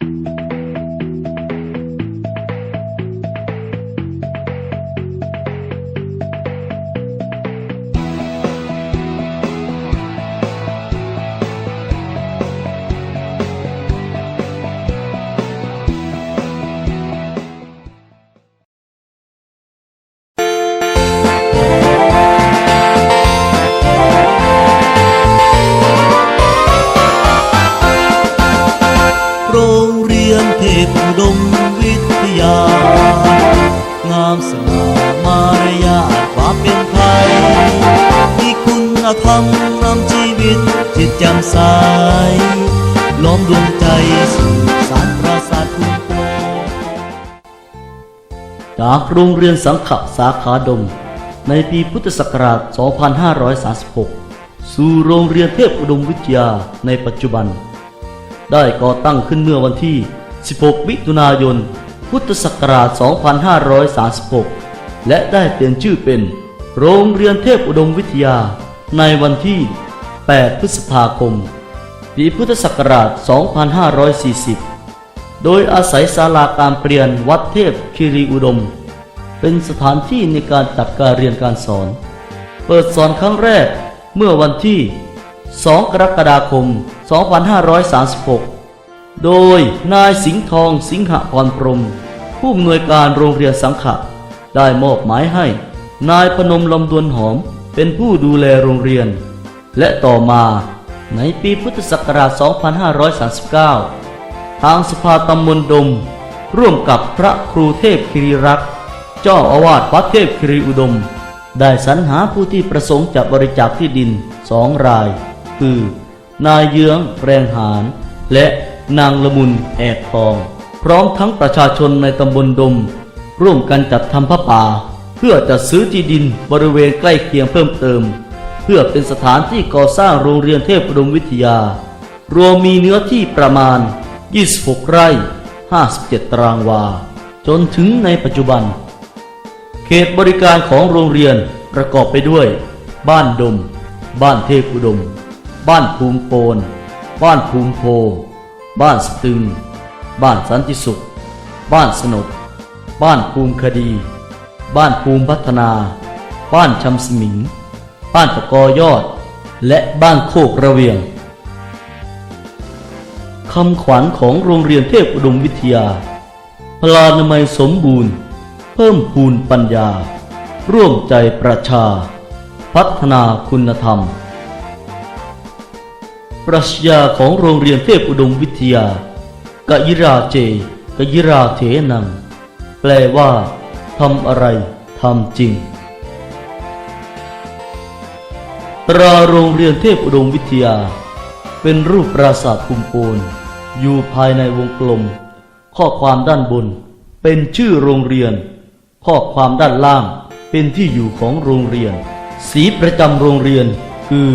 โเทพอุดมวิทยา งามสง่ามารยาทความเป็นไทยที่คุณธรรมนำชีวิตจิตแจ่มใสล้อมดวงใจสู่สารปราสาทคุณโปจากโรงเรียนสังขสาขาดม ในปีพุทธศักราช 2536 สู่โรงเรียนเทพอุดมวิทยาในปัจจุบันได้ก่อตั้งขึ้นเมื่อวันที่ 16 มิถุนายน พุทธศักราช 2536 และได้เปลี่ยนชื่อเป็น โรงเรียนเทพอุดมวิทยา ในวันที่ 8 พฤษภาคม ปีพุทธศักราช 2540 โดยอาศัยศาลาการเปลี่ยนวัดเทพคีรีอุดม เป็นสถานที่ในการจัดการเรียนการสอน เปิดสอนครั้งแรกเมื่อวันที่ 2 กรกฎาคม 2536 โดยนายสิงห์ทองสิงหพรพรหมผู้อำนวยการโรงเรียนสังขะได้มอบหมายให้ นายพนมลำดวนหอมเป็นผู้ดูแลโรงเรียน และต่อมาในปีพุทธศักราช 2539 ทางสภาตำบลดม ร่วมกับพระครูเทพคิริรักษ์เจ้าอาวาสวัดเทพคิริอุดม ได้สรรหาผู้ที่ประสงค์จะบริจาคที่ดินสองราย คือ นายเยื้องแรงหารและ นางละมุนแอกทอง พร้อมทั้งประชาชนในตำบลดม ร่วมกันจัดทำพระป่า เพื่อจัดซื้อที่ดินบริเวณใกล้เคียงเพิ่มเติม เพื่อเป็นสถานที่ก่อสร้างโรงเรียนเทพดมวิทยา รวมมีเนื้อที่ประมาณ 26 ไร่ 57 ตารางวา จนถึงในปัจจุบัน เขตบริการของโรงเรียนประกอบไปด้วย บ้านดม บ้านเทพอุดม บ้านภูมิโปน บ้านภูมิโพ บ้านสตึง บ้านสันติสุข บ้านสนุบบ้านภูมิคดี บ้านภูมิพัฒนา บ้านชำสมิง บ้านตะกอยอด และบ้านโคกระเวียงคำขวัญของโรงเรียนเทพอุดมวิทยา พลานามัยสมบูรณ์ เพิ่มพูนปัญญา ร่วมใจประชา พัฒนาคุณธรรม ปรัชญาของโรงเรียนเทพอุดมวิทยากยิราเจกยิราเถนัง แปลว่าทำอะไรทำจริง ตราโรงเรียนเทพอุดมวิทยา เป็นรูปปราสาทคุมโปนอยู่ภายในวงกลม ข้อความด้านบน เป็นชื่อโรงเรียน ข้อความด้านล่างเป็นที่อยู่ของโรงเรียน สีประจำโรงเรียนคือ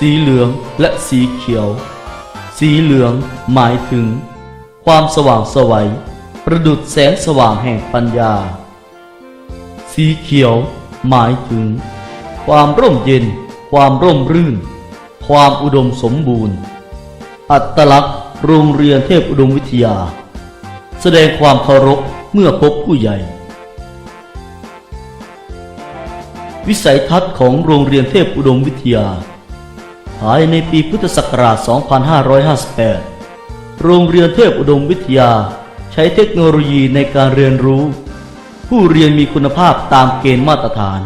สีเหลืองและสีเขียว สีเหลืองหมายถึง ความสว่างไสวัย ประดุดแสงสว่างแห่งปัญญา สีเขียวหมายถึง ความร่มเย็น ความร่มรื่น ความอุดมสมบูรณ์ อัตลักษณ์โรงเรียนเทพอุดมวิทยา แสดงความเคารพเมื่อพบผู้ใหญ่ วิสัยทัศน์ของโรงเรียนเทพอุดมวิทยา ภายในปีพุทธศักราช 2558 โรงเรียนเทพอุดมวิทยาใช้เทคโนโลยีในการเรียนรู้ ผู้เรียนมีคุณภาพตามเกณฑ์มาตรฐาน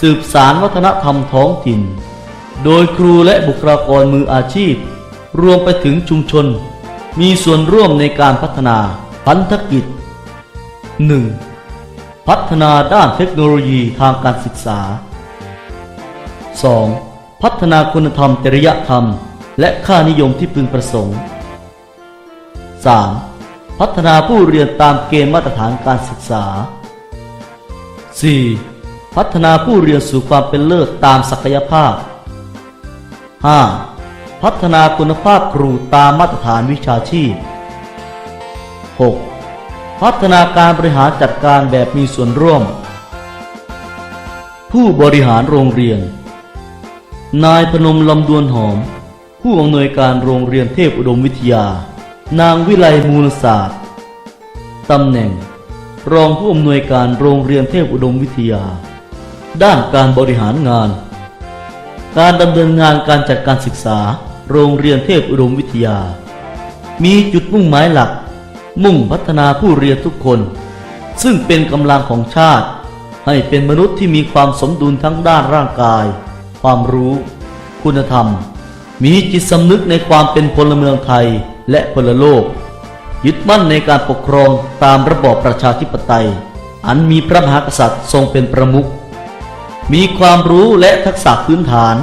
สืบสารวัฒนธรรมท้องถิ่น โดยครูและบุคลากรมืออาชีพ รวมไปถึงชุมชน มีส่วนร่วมในการพัฒนาพันธกิจ 1. พัฒนาด้านเทคโนโลยีทางการศึกษา 2. พัฒนาคุณธรรมจริยธรรม และค่านิยมที่พึงประสงค์ 3. พัฒนาผู้เรียนตามเกณฑ์มาตรฐานการศึกษา 4. พัฒนาผู้เรียนสู่ความเป็นเลิศตามศักยภาพ 5. พัฒนาคุณภาพครูตามมาตรฐานวิชาชีพ 6. พัฒนาการบริหารจัดการแบบมีส่วนร่วม ผู้บริหารโรงเรียน นายพนมลำดวนหอม ผู้อำนวยการโรงเรียนเทพอุดมวิทยา นางวิไลมูลศาสตร์ตำแหน่ง รองผู้อำนวยการโรงเรียนเทพอุดมวิทยา ด้านการบริหารงาน การดำเนินงานการจัดการศึกษา โรงเรียนเทพอุดมวิทยา มีจุดมุ่งหมายหลัก มุ่งพัฒนาผู้เรียนทุกคน ซึ่งเป็นกำลังของชาติ ให้เป็นมนุษย์ที่มีความสมดุลทั้งด้านร่างกาย ความรู้ คุณธรรม มีจิตสำนึกในความเป็นพลเมืองไทยและพลโลก ยึดมั่นในการปกครองตามระบอบประชาธิปไตย อันมีพระมหากษัตริย์ทรงเป็นประมุขมีความรู้และทักษะพื้นฐาน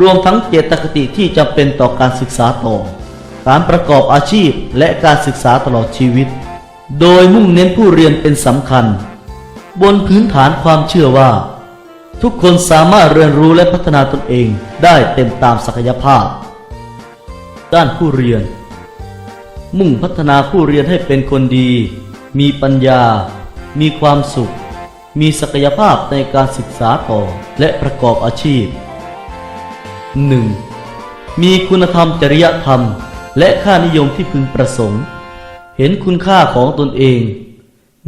รวมทั้งเจตคติที่จำเป็นต่อการศึกษาต่อ การประกอบอาชีพและการศึกษาตลอดชีวิต โดยมุ่งเน้นผู้เรียนเป็นสำคัญ บนพื้นฐานความเชื่อว่า ทุกคนสามารถเรียนรู้และพัฒนาตนเองได้เต็มตามศักยภาพ ด้านผู้เรียน มุ่งพัฒนาผู้เรียนให้เป็นคนดี มีปัญญา มีความสุข มีศักยภาพในการศึกษาต่อและประกอบอาชีพ 1. มีคุณธรรมจริยธรรม และค่านิยมที่พึงประสงค์ เห็นคุณค่าของตนเอง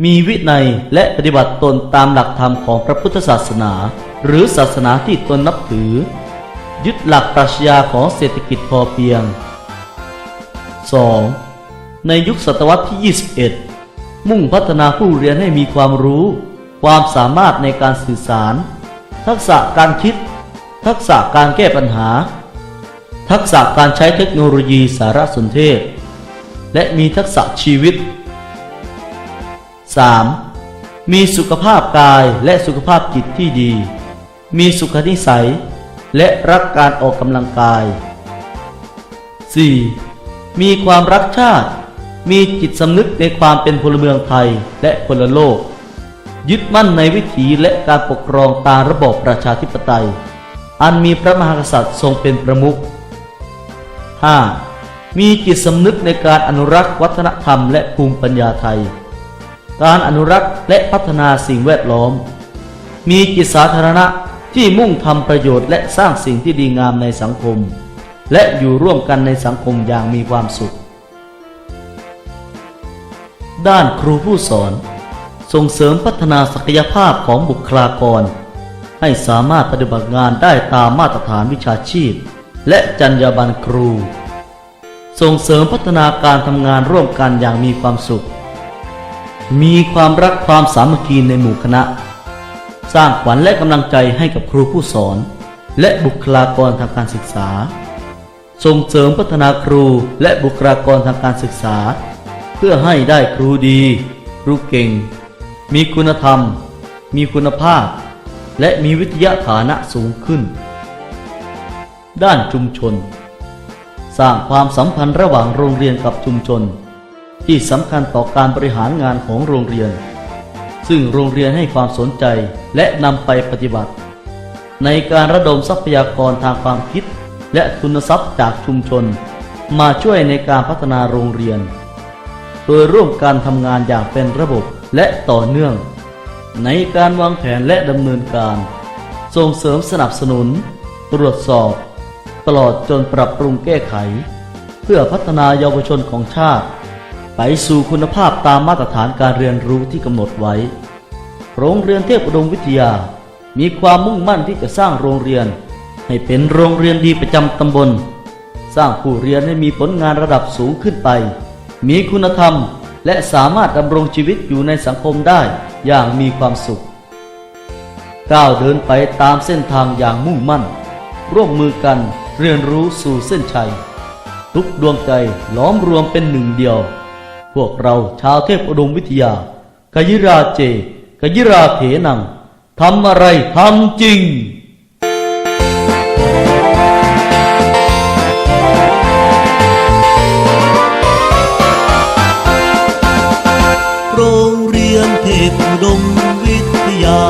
มีวินัยและปฏิบัติตนตามหลักธรรมของพระพุทธศาสนา หรือศาสนาที่ตนนับถือ ยึดหลักปรัชญาของเศรษฐกิจพอเพียง 2. ในยุคศตวรรษที่ 21 มุ่งพัฒนาผู้เรียนให้มีความรู้ ความสามารถในการสื่อสาร ทักษะการคิด ทักษะการแก้ปัญหา ทักษะการใช้เทคโนโลยีสารสนเทศ และมีทักษะชีวิต 3. มีสุขภาพกายและสุขภาพจิตที่ดี มีสุขนิสัย และรักการออกกำลังกาย 4. มีความรักชาติ มีจิตสำนึกในความเป็นพลเมืองไทยและพลโลก ยึดมั่นในวิถีและการปกครองตามระบอบประชาธิปไตย อันมีพระมหากษัตริย์ทรงเป็นประมุข 5. มีจิตสำนึกในการอนุรักษ์วัฒนธรรมและภูมิปัญญาไทย การอนุรักษ์และพัฒนาสิ่งแวดล้อม มีจิตสาธารณะที่มุ่งทำประโยชน์และสร้างสิ่งที่ดีงามในสังคม และอยู่ร่วมกันในสังคมอย่างมีความสุข ด้านครูผู้สอน ส่งเสริมพัฒนาศักยภาพของบุคลากร ให้สามารถปฏิบัติงานได้ตามมาตรฐานวิชาชีพ และจรรยาบรรณครู ส่งเสริมพัฒนาการทำงานร่วมกันอย่างมีความสุข มีความรักความสามัคคีในหมู่คณะ สร้างขวัญและกำลังใจให้กับครูผู้สอน และบุคลากรทางการศึกษา ส่งเสริมพัฒนาครูและบุคลากรทางการศึกษา เพื่อให้ได้ครูดี ครูเก่ง มีคุณธรรม มีคุณภาพ และมีวิทยาฐานะสูงขึ้น ด้านชุมชน สร้างความสัมพันธ์ระหว่างโรงเรียนกับชุมชน ที่สำคัญต่อการบริหารงานของโรงเรียน ซึ่งโรงเรียนให้ความสนใจและนำไปปฏิบัติ ในการระดมทรัพยากรทางความคิด และทุนทรัพย์จากชุมชน มาช่วยในการพัฒนาโรงเรียน โดยร่วมการทำงานอย่างเป็นระบบและต่อเนื่อง ในการวางแผนและดำเนินการ ส่งเสริมสนับสนุน ตรวจสอบ ตลอดจนปรับปรุงแก้ไข เพื่อพัฒนาเยาวชนของชาติ ไปสู่คุณภาพตามมาตรฐานการเรียนรู้ที่กำหนดไว้ โรงเรียนเทพอุดมวิทยา มีความมุ่งมั่นที่จะสร้างโรงเรียน ให้เป็นโรงเรียนดีประจำตำบล สร้างผู้เรียนให้มีผลงานระดับสูงขึ้นไป มีคุณธรรมและสามารถดำรงชีวิตอยู่ในสังคมได้อย่างมีความสุข ก้าวเดินไปตามเส้นทางอย่างมุ่งมั่น ร่วมมือกันเรียนรู้สู่เส้นชัย ทุกดวงใจล้อมรวมเป็นหนึ่งเดียว พวกเราชาวเทพอุดมวิทยากยิราเจกยิราเถนังทำอะไรทำจริงโรงเรียนเทพอุดมวิทยา